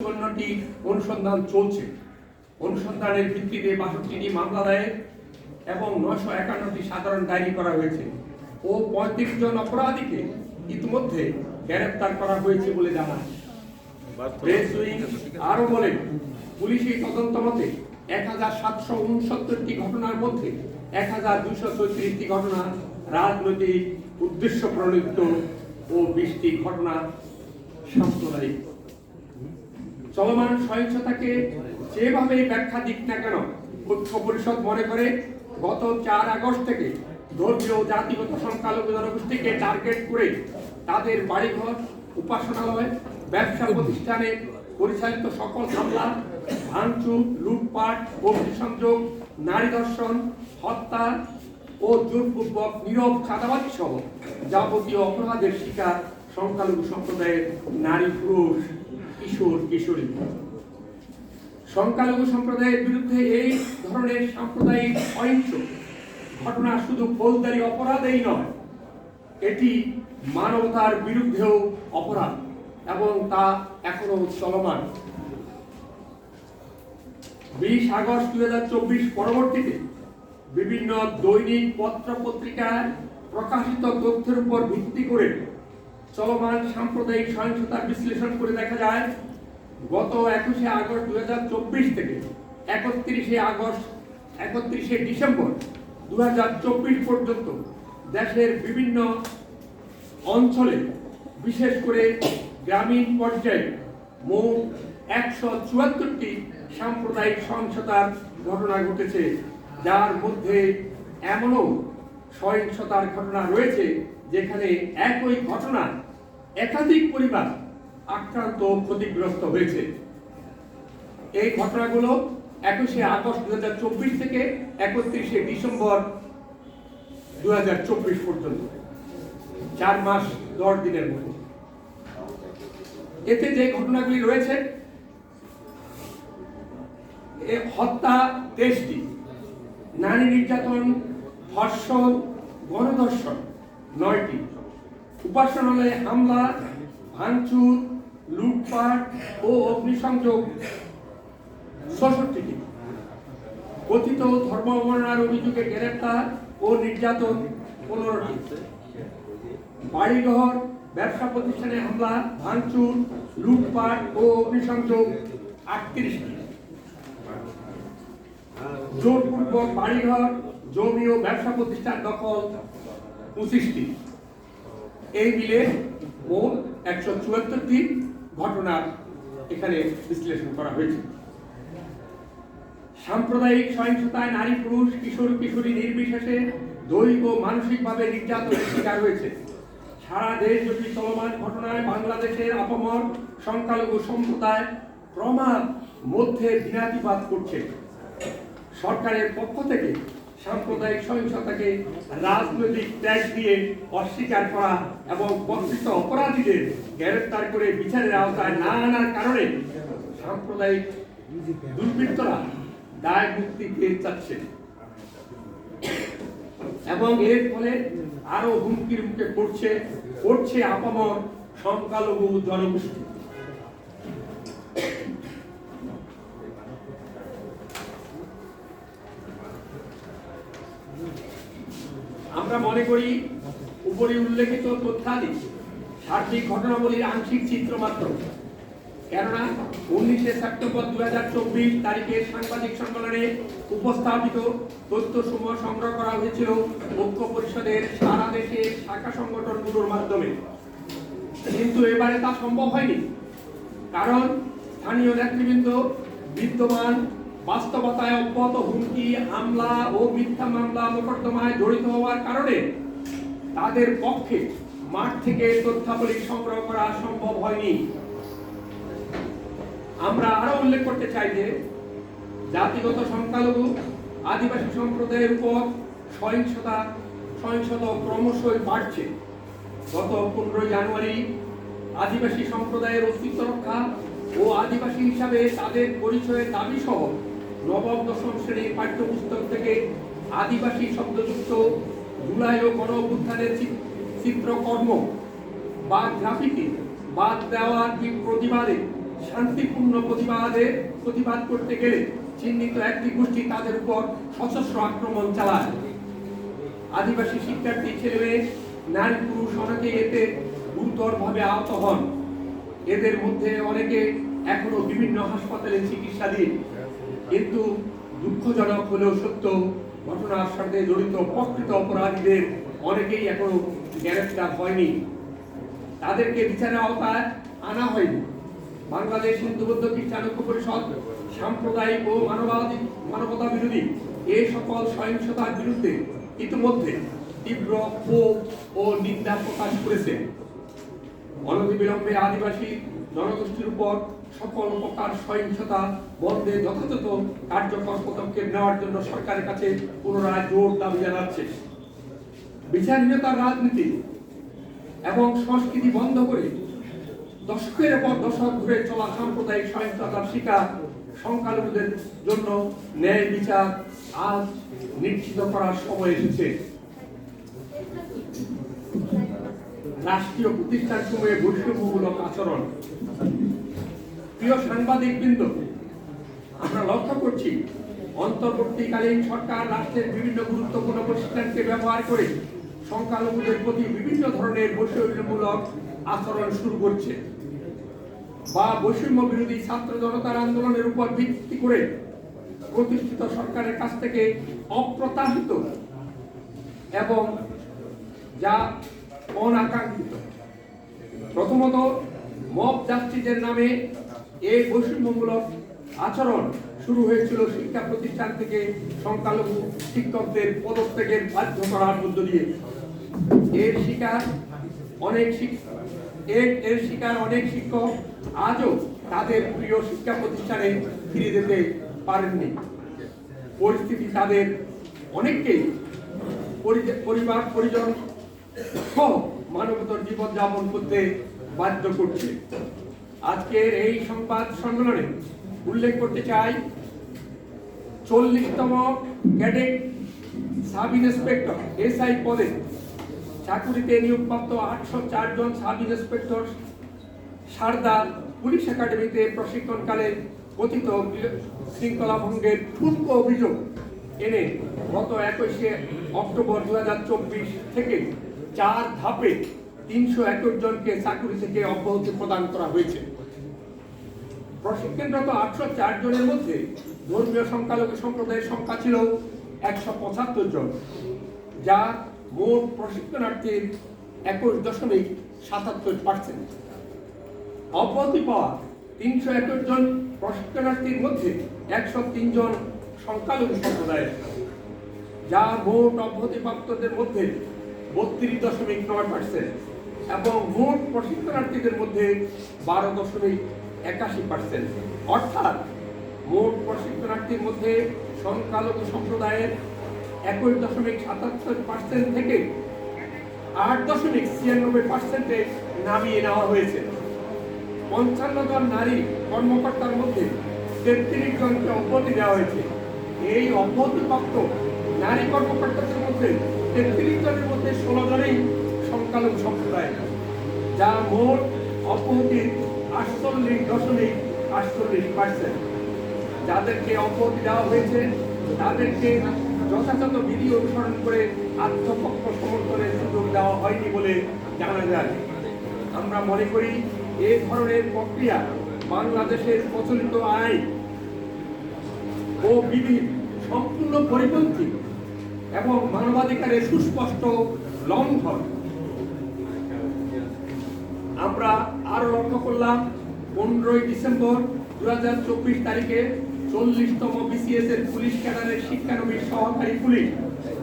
চুয়ান্নটি অনুসন্ধান চলছে। অনুসন্ধানের ভিত্তিতে বাষট্টিটি মামলা দায়ের এবং নশো একান্নটি সাধারণ ডায়েরি করা হয়েছে ও পঁয়ত্রিশ জন অপরাধীকে ইতিমধ্যে গ্রেপ্তার করা হয়েছে বলে উইং আরও বলেন পুলিশি তদন্ত মতে এক হাজার সাতশো উনসত্তরটি ঘটনার মধ্যে এক হাজার দুশো চৌত্রিশটি ঘটনা রাজনৈতিক উদ্দেশ্য প্রণীত ও বিশটি ঘটনা সাম্প্রদায়িক। চলমান সহিংসতাকে যেভাবে ব্যাখ্যা দিক না কেন ঐক্য পরিষদ মনে করে গত চার আগস্ট থেকে ধর্মীয় জাতিগত সংখ্যালঘু জনগোষ্ঠীকে টার্গেট করে তাদের বাড়িঘর, উপাসনালয়, ব্যবসা প্রতিষ্ঠানে পরিচালিত সকল হামলা, ভাঙচুর, লুটপাট অগ্নিসংযোগ নারী ধর্ষণ, হত্যা ও জোরপূর্বক নীরব চাঁদাবাজি সহ যাবতীয় অপরাধের শিকার সংখ্যালঘু সম্প্রদায়ের নারী পুরুষ। কিশোর, কিশোরী। সংখ্যালঘু সম্প্রদায়ের বিরুদ্ধে এই ধরনের সাম্প্রদায়িক অহিংস ঘটনা শুধু ফৌজদারি অপরাধেই নয়, এটি মানবতার বিরুদ্ধেও অপরাধ এবং তা এখনও চলমান। বিশ আগস্ট দুই হাজার চব্বিশ পরবর্তীতে বিভিন্ন দৈনিক পত্র পত্রিকায় প্রকাশিত তথ্যের উপর ভিত্তি করে চলমান সাম্প্রদায়িক সহিংসতার বিশ্লেষণ করে দেখা যায়, গত একুশে আগস্ট দুই হাজার চব্বিশ থেকে একত্রিশে আগস্ট, একত্রিশে ডিসেম্বর দু হাজার চব্বিশ পর্যন্ত দেশের বিভিন্ন অঞ্চলে, বিশেষ করে গ্রামীণ পর্যায়ে মোট একশো চুয়াত্তরটি সাম্প্রদায়িক সহিংসতার ঘটনা ঘটেছে। যার মধ্যে এমনও সহিংসতার ঘটনা রয়েছে যেখানে একই ঘটনা একাধিক পরিবার আক্রান্ত ক্ষতিগ্রস্ত হয়েছে। এই ঘটনাগুলো একুশে আগস্ট দু হাজার চব্বিশ থেকে একত্রিশে ডিসেম্বর দু হাজার চব্বিশ পর্যন্ত। চার মাস, দশ দিনের মতো। এতে যে ঘটনাগুলি রয়েছে হত্যা তেইশটি নারী নির্যাতন, ধর্ষণ, গণধর্ষণ নয়টি। উপাসনালয়ে হামলা, ভাঙচুর, লুটপাট ও অগ্নিসংযোগ। ছষট্টিটি। কথিত ধর্ম অবমাননার অভিযোগে গ্রেপ্তার ও নির্যাতন পনেরোটি। বাড়িঘর, ব্যবসা প্রতিষ্ঠানে হামলা, ভাঙচুর, লুটপাট ও অগ্নিসংযোগ, আটত্রিশটি। জোরপূর্বক বাড়িঘর, জমি ও ব্যবসা প্রতিষ্ঠান দখল। পঁচিশটি। এই মিলে মোট একশো চুয়াত্তরটি ঘটনা এখানে বিশ্লেষণ করা হয়েছে। সাম্প্রদায়িক সহিংসতায় নারী, পুরুষ, কিশোর, কিশোরী নির্বিশেষে দৈহিক ও মানসিকভাবে নির্যাতনের শিকার হয়েছে। সারা দেশব্যাপী চলমান ঘটনায় বাংলাদেশের অপমর সংখ্যালঘু সম্প্রদায় ক্রমাৎ মধ্যে দিনাতিপাত করছে। সরকারের পক্ষ থেকে সাম্প্রদায়িক সহিংসতাকে রাজনৈতিক ট্যাগ দিয়ে অস্বীকার করা এবং প্রকৃত অপরাধীদের গ্রেফতার করে বিচারের আওতায় না আনার কারণে সাম্প্রদায়িক দুর্বৃত্তরা দায় মুক্তি পেয়ে চাচ্ছে এবং এর ফলে আরও হুমকির মুখে পড়ছে পড়ছে আপামর সংখ্যালঘু জনগোষ্ঠী আমরা মনে করি উপরে উল্লেখিত তথ্যাদি সার্বিক ঘটনাবলীর আংশিক চিত্র মাত্র। কেননা উনিশে সেপ্টেম্বর দু হাজার চব্বিশ তারিখে সাংবাদিক সম্মেলনে উপস্থাপিত তথ্যসমূহ সংগ্রহ করা হয়েছিল ঐক্য পরিষদের সারা দেশে শাখা সংগঠনগুলোর মাধ্যমে। কিন্তু এবারে তা সম্ভব হয়নি। কারণ স্থানীয় নেতৃবৃন্দ বিদ্যমান বাস্তবতায় অব্যাহত হুমকি, হামলা ও মিথ্যা মামলা মোকদ্দমায় জড়িত হওয়ার কারণে তাদের পক্ষে মাঠ থেকে তথ্যাবলী সংগ্রহ করা সম্ভব হয়নি। আমরা আরও উল্লেখ করতে চাই যে, জাতিগত সংখ্যালঘু, আদিবাসী সম্প্রদায়ের উপর সহিংসতা সহিংসতা ক্রমশই বাড়ছে। গত পনেরোই জানুয়ারি আদিবাসী সম্প্রদায়ের অস্তিত্ব রক্ষা ও আদিবাসী হিসাবে তাদের পরিচয়ের দাবি সহ নবম দশম শ্রেণির পাঠ্যপুস্তক থেকে আদিবাসী শব্দযুক্ত জুলাই ও গণ চিত্রকর্ম বা গ্রাফিতি বাদ দেওয়ার কি প্রতিবাদে, শান্তিপূর্ণ প্রতিবাদে প্রতিবাদ করতে গেলে চিহ্নিত একটি গোষ্ঠী তাদের উপর সশস্ত্র আক্রমণ চালায়। আদিবাসী শিক্ষার্থী ছেলে মেয়ে নারী পুরুষ অনেকে এতে গুরুতরভাবে আহত হন। এদের মধ্যে অনেকে এখনও বিভিন্ন হাসপাতালে চিকিৎসাধীন। কিন্তু দুঃখজনক হলেও সত্য, ঘটনার সাথে জড়িত প্রকৃত অপরাধীদের অনেকেই এখনও গ্রেফতার হয়নি। তাদেরকে বিচারের আওতায় আনা হয়নি। বাংলাদেশ হিন্দু বৌদ্ধ খ্রিস্টান ঐক্য পরিষদ সাম্প্রদায়িক ও মানবাধিক মানবতা বিরোধী এই সকল সহিংসতার বিরুদ্ধে ইতিমধ্যে তীব্র ক্ষোভ ও নিন্দা প্রকাশ করেছে। অনতিবিলম্বে আদিবাসী জনগোষ্ঠীর উপর সকল প্রকার সহিংসতা, বন্ধে যথাযথ কার্যকর পদক্ষেপ নেওয়ার জন্য সরকারের কাছে পুনরায় জোর দাবি জানাচ্ছে। বিচারহীনতার রাজনীতি এবং সংস্কৃতি বন্ধ করে দশকের পর দশক ধরে চলা সাম্প্রদায়িক সহিংসতার শিকার সংখ্যালঘুদের জন্য ন্যায় বিচার আজ নিশ্চিত করার সময় এসেছে। রাষ্ট্রীয় প্রতিষ্ঠান সময়ে বৈষম্যমূলক আচরণ। প্রিয় সাংবাদিক বৃন্দ আমরা লক্ষ্য করছি, অন্তর্বর্তীকালীন সরকার রাষ্ট্রের বিভিন্ন গুরুত্বপূর্ণ প্রতিষ্ঠানকে ব্যবহার করে সংখ্যালঘুদের প্রতি বিভিন্ন ধরনের বৈষম্যমূলক আচরণ শুরু করছে বা বৈষম্য বিরোধী ছাত্র জনতার আন্দোলনের উপর ভিত্তি করে প্রতিষ্ঠিত সরকারের কাছ থেকে অপ্রত্যাশিত এবং যা অনাকাঙ্ক্ষিত। প্রথমত মব জাস্টিসের নামে এই বৈষম্যমূলক আচরণ শুরু হয়েছিল শিক্ষা প্রতিষ্ঠান থেকে সংখ্যালঘু শিক্ষকদের পদত্যাগের বাধ্য করার মধ্য দিয়ে। এর শিকার অনেক এর এর শিকার অনেক শিক্ষক আজও তাদের প্রিয় শিক্ষা প্রতিষ্ঠানে ফিরে যেতে পারেননি। পরিস্থিতি তাদের অনেককেই পরি- পরিবার পরিজন সহ মানবতর জীবনযাপন করতে বাধ্য করছে। আজকের এই সংবাদ সম্মেলনে উল্লেখ করতে চাই চল্লিশতম ক্যাডেট সাব ইন্সপেক্টর এসআই পদে চাকুরিতে নিয়োগপ্রাপ্ত আটশো চারজন সাব ইন্সপেক্টর সারদা পুলিশ একাডেমিতে প্রশিক্ষণকালে কথিত শৃঙ্খলা ভঙ্গের ঠুনকো অভিযোগ এনে গত একুশে অক্টোবর দু হাজার চব্বিশ থেকে চার ধাপে তিনশো একর জনকে চাকুরি থেকে অব্যাহতি প্রদান করা হয়েছে। প্রশিক্ষণরত আটশো চার জনের মধ্যে ধর্মীয় সংখ্যালঘু সম্প্রদায়ের সংখ্যা ছিল একশো পঁচাত্তর জন, যা মোট প্রশিক্ষণার্থীর একুশ দশমিক সাতাত্তর পার্সেন্ট অব্যাহতি পাওয়া তিনশো একর জন প্রশিক্ষণার্থীর মধ্যে একশো জন সংখ্যালঘু সম্প্রদায়ের, যা মোট অব্যাহতিপ্রাপ্তদের মধ্যে বত্রিশ দশমিক নয় পার্সেন্ট এবং মোট প্রশিক্ষণার্থীদের মধ্যে বারো দশমিক একাশি পার্সেন্ট অর্থাৎ মোট প্রশিক্ষণার্থীর মধ্যে সংখ্যালঘু সম্প্রদায়ের একুশ দশমিক সাতাত্তর পার্সেন্ট থেকে আট দশমিক ছিয়ানব্বই পার্সেন্টে নামিয়ে নেওয়া হয়েছে। পঞ্চান্ন জন নারী কর্মকর্তার মধ্যে তেত্রিশ জনকে অব্যাহতি দেওয়া হয়েছে। এই অব্যাহতিপ্রাপ্ত নারী কর্মকর্তাদের মধ্যে তেত্রিশ জনের মধ্যে ষোলো জনেই সংখ্যালঘু সম্প্রদায় যা মোট অব্যাহতির আটচল্লিশ দশমিক আটচল্লিশ পার্সেন্ট যাদেরকে অব্যাহতি দেওয়া হয়েছে, তাদেরকে যথাযথ বিধি অনুসরণ করে আত্মপক্ষ সমর্থনের সুযোগ দেওয়া হয়নি বলে জানা যায়। আমরা মনে করি এই ধরনের প্রক্রিয়া বাংলাদেশের প্রচলিত আইন ও বিধির সম্পূর্ণ পরিপন্থী এবং মানবাধিকারের সুস্পষ্ট লঙ্ঘন। আমরা আরও লক্ষ্য করলাম পনেরোই ডিসেম্বর দু তারিখে চল্লিশতম বিসিএস এর পুলিশ ক্যাডারের শিক্ষানবিশ সহকারী পুলিশ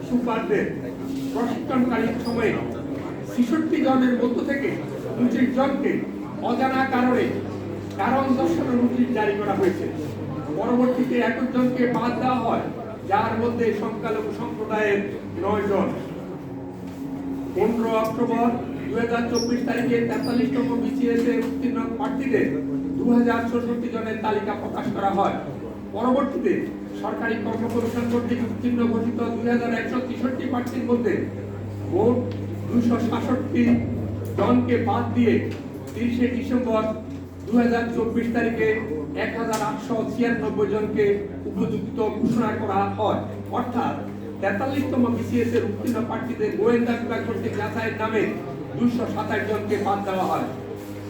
সুপারদের প্রশিক্ষণকালীন সময়ে ছেষট্টি জনের মধ্য থেকে উনত্রিশ জনকে অজানা কারণে কারণ দর্শানোর নোটিশ জারি করা হয়েছে। পরবর্তীতে একুশ জনকে বাদ দেওয়া হয়, যার মধ্যে সংখ্যালঘু সম্প্রদায়ের নয় জন। পনেরো অক্টোবর দু হাজার চব্বিশ তারিখে তেতাল্লিশতম বিসিএস উত্তীর্ণ প্রার্থীদের দু হাজার চৌষট্টি জনের তালিকা প্রকাশ করা হয়। পরবর্তীতে সরকারি কর্তৃক উত্তীর্ণ ঘোষিত দুই হাজার একশো তেষট্টি প্রার্থীর মধ্যে দুশো সাতষট্টি জনকে বাদ দিয়ে তিরিশে ডিসেম্বর দুই হাজার চব্বিশ তারিখে এক হাজার আটশো ছিয়ানব্বই জনকে উপযুক্ত ঘোষণা করা হয়। অর্থাৎ তেতাল্লিশতম বিসিএস এর উত্তীর্ণ প্রার্থীদের গোয়েন্দা বিভাগ কর্তৃক নামে দুইশো সাতাশ জনকে বাদ দেওয়া হয়।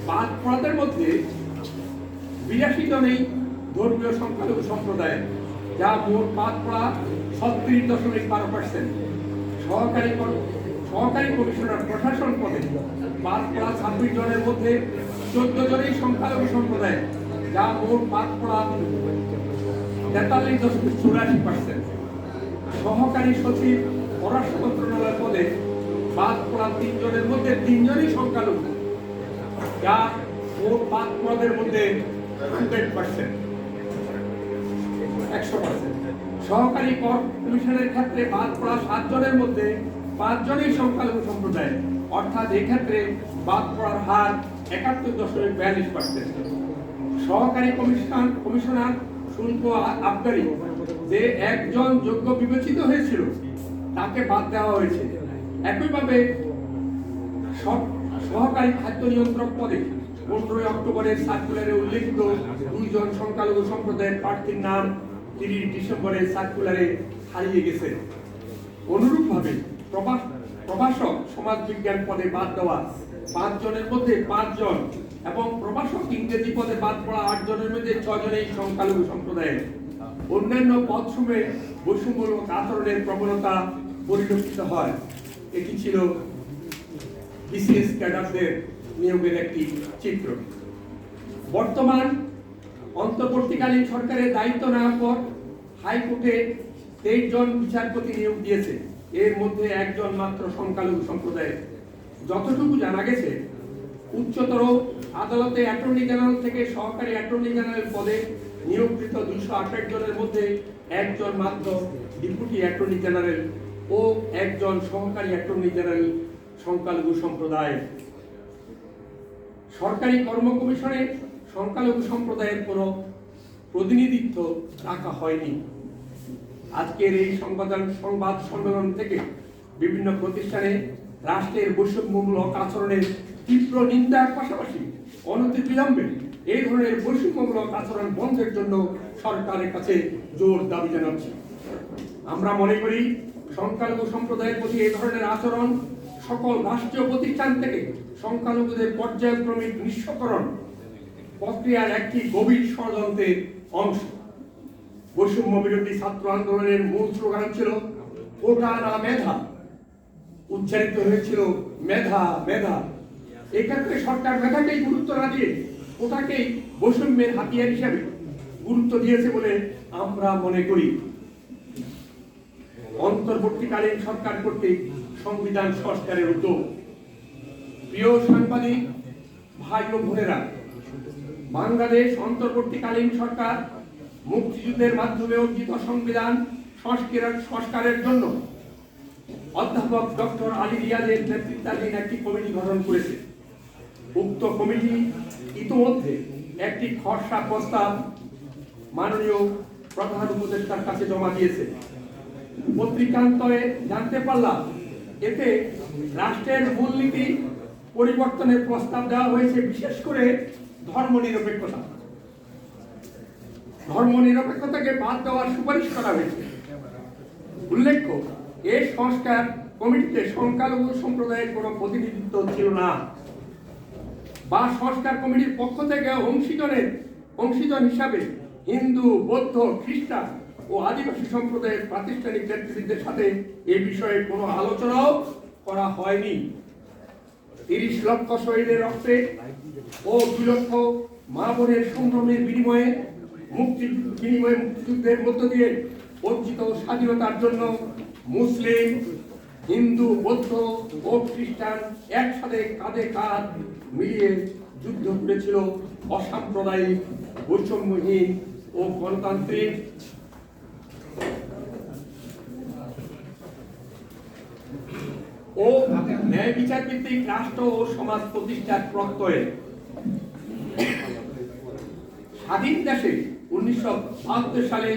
বাদ পড়াদের মধ্যে বিরাশি জনেই ধর্মীয় সংখ্যালঘু সম্প্রদায় যা মোট বাদ পড়া ছত্রিশ দশমিক বারো পার্সেন্ট সহকারী সহকারী কমিশনার প্রশাসন পদে বাদ পড়া ছাব্বিশ জনের মধ্যে চোদ্দ জনেই সংখ্যালঘু সম্প্রদায় যা মোট বাদ পড়া তেতাল্লিশ দশমিক চুরাশি পার্সেন্ট সহকারী সচিব পররাষ্ট্র মন্ত্রণালয় পদে বাদ পড়া তিনজনের মধ্যে তিনজনই সংখ্যালঘু। যা মোট বাদ পড়াদের মধ্যে হান্ড্রেড পার্সেন্ট একশো পার্সেন্ট সহকারী কর কমিশনের ক্ষেত্রে বাদ পড়া সাতজনের মধ্যে পাঁচজনই সংখ্যালঘু সম্প্রদায় অর্থাৎ এক্ষেত্রে বাদ পড়ার হার একাত্তর দশমিক বিয়াল্লিশ পার্সেন্ট সহকারী কমিশন কমিশনার শুল্ক আবগারি যে একজন যোগ্য বিবেচিত হয়েছিল, তাকে বাদ দেওয়া হয়েছে। একইভাবে সহকারী খাদ্য নিয়ন্ত্রক পদে পনেরোই অক্টোবরের সার্কুলারে উল্লেখিত দুইজন সংখ্যালঘু সম্প্রদায়ের প্রার্থীর নাম তিরিশ ডিসেম্বরের সার্কুলারে হারিয়ে গেছে। অনুরূপভাবে প্রভাষক সমাজ বিজ্ঞান পদে বাদ দেওয়া পাঁচ জনের মধ্যে পাঁচজন এবং প্রভাষক ইংরেজি পদে বাদ পড়া আট জনের মধ্যে ছজনেই সংখ্যালঘু সম্প্রদায়ের। অন্যান্য পদসমূহে বৈষম্যমূলক আচরণের প্রবণতা পরিলক্ষিত হয়। এটি ছিল বিসিএস ক্যাডারদের নিয়োগের একটি চিত্র। বর্তমান অন্তর্বর্তীকালীন সরকারের দায়িত্ব নেওয়ার পর হাইকোর্টে তেইশ জন বিচারপতি নিয়োগ দিয়েছে। এর মধ্যে একজন মাত্র সংখ্যালঘু সম্প্রদায়ের। যতটুকু জানা গেছে, উচ্চতর আদালতে অ্যাটর্নি জেনারেল থেকে সহকারী অ্যাটর্নি জেনারেল পদে নিয়োগকৃত দুইশো আঠাশ জনের মধ্যে একজন মাত্র ডেপুটি অ্যাটর্নি জেনারেল ও একজন সহকারী অ্যাটর্নি জেনারেল সংখ্যালঘু সম্প্রদায়ের। সরকারি কর্ম কমিশনে সংখ্যালঘু সম্প্রদায়ের কোনো প্রতিনিধিত্ব রাখা হয়নি। আজকের এই সংবাদ সংবাদ সম্মেলন থেকে বিভিন্ন প্রতিষ্ঠানে রাষ্ট্রের বৈষম্যমূলক আচরণের তীব্র নিন্দার পাশাপাশি অনতি বিলম্বে এই ধরনের বৈষম্যমূলক আচরণ বন্ধের জন্য সরকারের কাছে জোর দাবি জানাচ্ছি। আমরা মনে করি সংখ্যালঘু সম্প্রদায়ের প্রতি এই ধরনের আচরণ সকল রাষ্ট্রীয় প্রতিষ্ঠান থেকে সংখ্যালঘুদের পর্যায়ক্রমিক নিঃস্বকরণ প্রক্রিয়ার একটি গভীর ষড়যন্ত্রের অংশ। বৈষম্য বিরোধী ছাত্র আন্দোলনের মূল স্লোগান ছিল ওটা না মেধা। উচ্চারিত হয়েছিল, মেধা মেধা। এক্ষেত্রে সরকার মেধাকেই গুরুত্ব না দিয়ে কোটাকেই বৈষম্যের হাতিয়ার হিসাবে গুরুত্ব দিয়েছে বলে আমরা মনে করি। অন্তর্বর্তীকালীন সরকার কর্তৃক সংবিধান সংস্কারের উদ্যোগ। প্রিয় সাংবাদিক, ভাই ও বোনেরা, বাংলাদেশ অন্তর্বর্তীকালীন সরকার মুক্তিযুদ্ধের মাধ্যমে অর্জিত সংবিধান সংস্কারের সংস্কারের জন্য অধ্যাপক ডক্টর আলী রিয়াজের নেতৃত্বাধীন একটি কমিটি গঠন করেছে। উক্ত কমিটি ইতিমধ্যে একটি খসড়া প্রস্তাব মাননীয় প্রধান উপদেষ্টার কাছে জমা দিয়েছে। পত্রিকান্তরে জানতে পারলাম, এতে রাষ্ট্রের মূলনীতি পরিবর্তনের প্রস্তাব দেওয়া হয়েছে, বিশেষ করে ধর্ম নিরপেক্ষতা ধর্ম নিরপেক্ষতাকে বাদ দেওয়ার সুপারিশ করা হয়েছে। উল্লেখ্য এই সংস্কার কমিটিতে সংখ্যালঘু সম্প্রদায়ের কোনো প্রতিনিধিত্ব ছিল না। বা সংস্কার কমিটির পক্ষ থেকে অংশীজনের অংশীজন হিসাবে হিন্দু, বৌদ্ধ, খ্রিস্টান ও আদিবাসী সম্প্রদায়ের প্রাতিষ্ঠানিক নেতৃত্বের সাথে এ বিষয়ে কোনো আলোচনাও করা হয়নি। তিরিশ লক্ষ শহীদের রক্তে ও দুই লক্ষ মা বোনের সংগ্রামের বিনিময়ে মুক্তি বিনিময়ে মুক্তিযুদ্ধের মধ্য দিয়ে অর্জিত স্বাধীনতার জন্য মুসলিম, হিন্দু, বৌদ্ধ ও খ্রিস্টান একসাথে কাঁধে কাঁধ মিলিয়ে যুদ্ধ করেছিল অসাম্প্রদায়িক বৈষম্যহীন ও গণতান্ত্রিক ও ন্যায় বিচার ভিত্তিক রাষ্ট্র ও সমাজ প্রতিষ্ঠার প্রত্যয়ে স্বাধীন দেশে উনিশশো বাহাত্তর সালে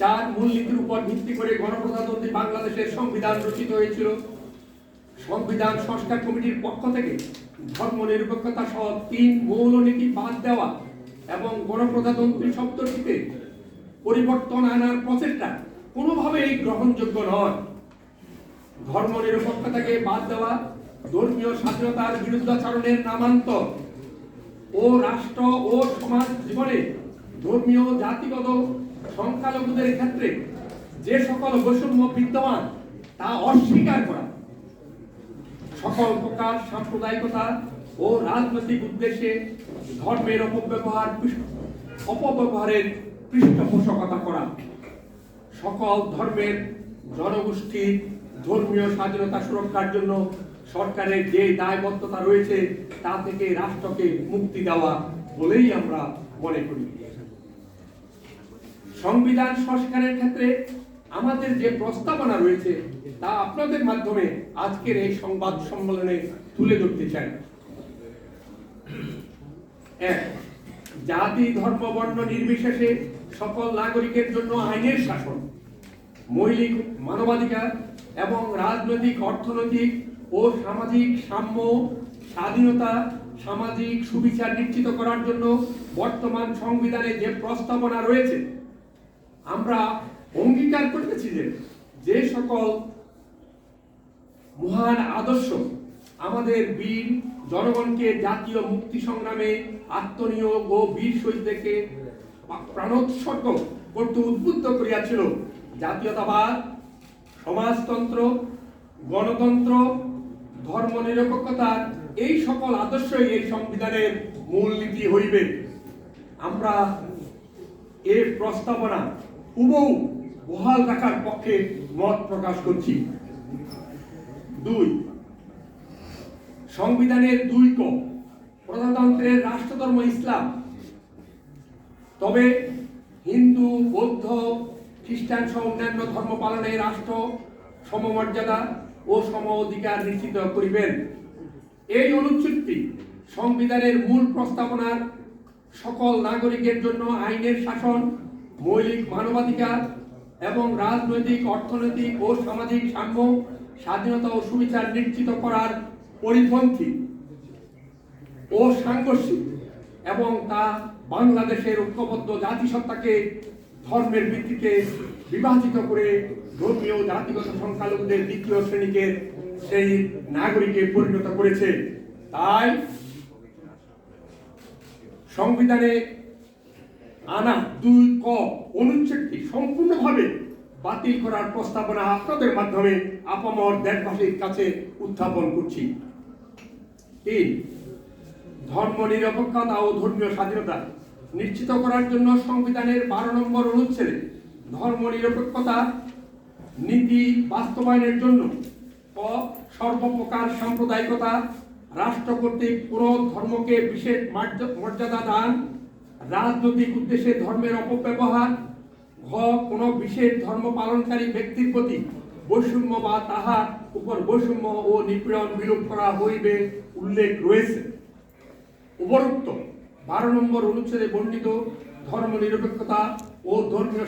চার মূলনীতির উপর ভিত্তি করে গণপ্রজাতন্ত্রী বাংলাদেশের সংবিধান রচিত হয়েছিল। সংবিধান সংস্কার কমিটির পক্ষ থেকে ধর্ম নিরপেক্ষতা সহ তিন মৌলনীতি বাদ দেওয়া এবং গণপ্রজাতন্ত্রী শব্দটিতে পরিবর্তন আনার প্রচেষ্টা কোনোভাবেই গ্রহণযোগ্য নয়। ধর্ম নিরপেক্ষতাকে বাদ দেওয়া, ধর্মীয় স্বাধীনতার বিরুদ্ধাচরণের নামান্তর ও রাষ্ট্র ও সমাজ জীবনে ধর্মীয়, জাতিগত সংখ্যালঘুদের ক্ষেত্রে যে সকল বৈষম্য বিদ্যমান, তা অস্বীকার করা। সকল প্রকার সাম্প্রদায়িকতা ও রাজনৈতিক উদ্দেশ্যে ধর্মের অপব্যবহার, অপব্যবহারের পৃষ্ঠপোষকতা করা। সকল ধর্মের জনগোষ্ঠীর ধর্মীয় স্বাধীনতা সুরক্ষার জন্য সরকারের যে দায়বদ্ধতা রয়েছে, তা থেকে রাষ্ট্রকে মুক্তি দেওয়া বলেই আমরা মনে করি। সংবিধান সংস্কারের ক্ষেত্রে আমাদের যে প্রস্তাবনা রয়েছে, তা আপনাদের মাধ্যমে আজকের এই সংবাদ সম্মেলনে তুলে ধরতে চাই। এক, জাতি, ধর্ম, বর্ণ নির্বিশেষে সকল নাগরিকের জন্য আইনের শাসন। মৌলিক মানবাধিকার এবং রাজনৈতিক, অর্থনৈতিক ও সামাজিক সাম্য, স্বাধীনতা, সামাজিক সুবিচার নিশ্চিত করার জন্য বর্তমান সংবিধানে যে প্রস্তাবনা রয়েছে, আমরা অঙ্গীকার করতেছি যে যে সকল মহান আদর্শ আমাদের বীর জনগণকে জাতীয় মুক্তি সংগ্রামে আত্মনিয়োগ ও বীর শহীদদেরকে প্রাণোৎসর্গ করতে উদ্বুদ্ধ করিয়াছিল জাতীয়তাবাদ সমাজতন্ত্র, গণতন্ত্র, ধর্ম নিরপেক্ষতার এই সকল আদর্শই এই সংবিধানের মূলনীতি হইবে। আমরা এর প্রস্তাবনা হুবহু বহাল রাখার পক্ষে মত প্রকাশ করছি। দুই, সংবিধানের দুই ক, প্রজাতন্ত্রের রাষ্ট্রধর্ম ইসলাম। তবে হিন্দু, বৌদ্ধ খ্রিস্টান সহ অন্যান্য ধর্ম পালনে রাষ্ট্র সমমর্যাদা ও সম অধিকার নিশ্চিত করিবেন। এই অনুচ্ছেদটি সংবিধানের মূল প্রস্তাবনার সকল নাগরিকের জন্য আইনের শাসন, মৌলিক মানবাধিকার এবং রাজনৈতিক, অর্থনৈতিক ও সামাজিক সাম্য, স্বাধীনতা ও সুবিচার নিশ্চিত করার পরিপন্থী ও সাংঘর্ষিক এবং তা বাংলাদেশের ঐক্যবদ্ধ জাতিসত্তাকে ধর্মের ভিত্তিতে বিভাজিত করে ধর্মীয় জাতিগত সংখ্যালঘুদের দ্বিতীয় শ্রেণীকে সেই নাগরিকে পরিণত করেছে। তাই সংবিধানে আনা দুই ক অনুচ্ছেদটি সম্পূর্ণভাবে বাতিল করার প্রস্তাবনা আপনাদের মাধ্যমে আপামর দেশবাসীর কাছে উত্থাপন করছি। তিন ধর্ম নিরপেক্ষতা ও ধর্মীয় স্বাধীনতা নিশ্চিত করার জন্য সংবিধানের বারো নম্বর অনুচ্ছেদে ধর্ম নিরপেক্ষতা নীতি বাস্তবায়নের জন্য ক, সর্বপ্রকার সাম্প্রদায়িকতা, রাষ্ট্র কর্তৃক পুরো ধর্মকে বিশেষ মর্যাদা দান, রাজনৈতিক উদ্দেশ্যে ধর্মের অপব্যবহার, ঘ, কোনো বিশেষ ধর্ম পালনকারী ব্যক্তির প্রতি বৈষম্য বা তাহার উপর বৈষম্য ও নিপীড়ন বিলোপ করা হইবে, উল্লেখ রয়েছে। উপরোক্ত বারো নম্বর অনুচ্ছেদে বর্ণিত ধর্ম নিরপেক্ষতা ও ধর্মীয়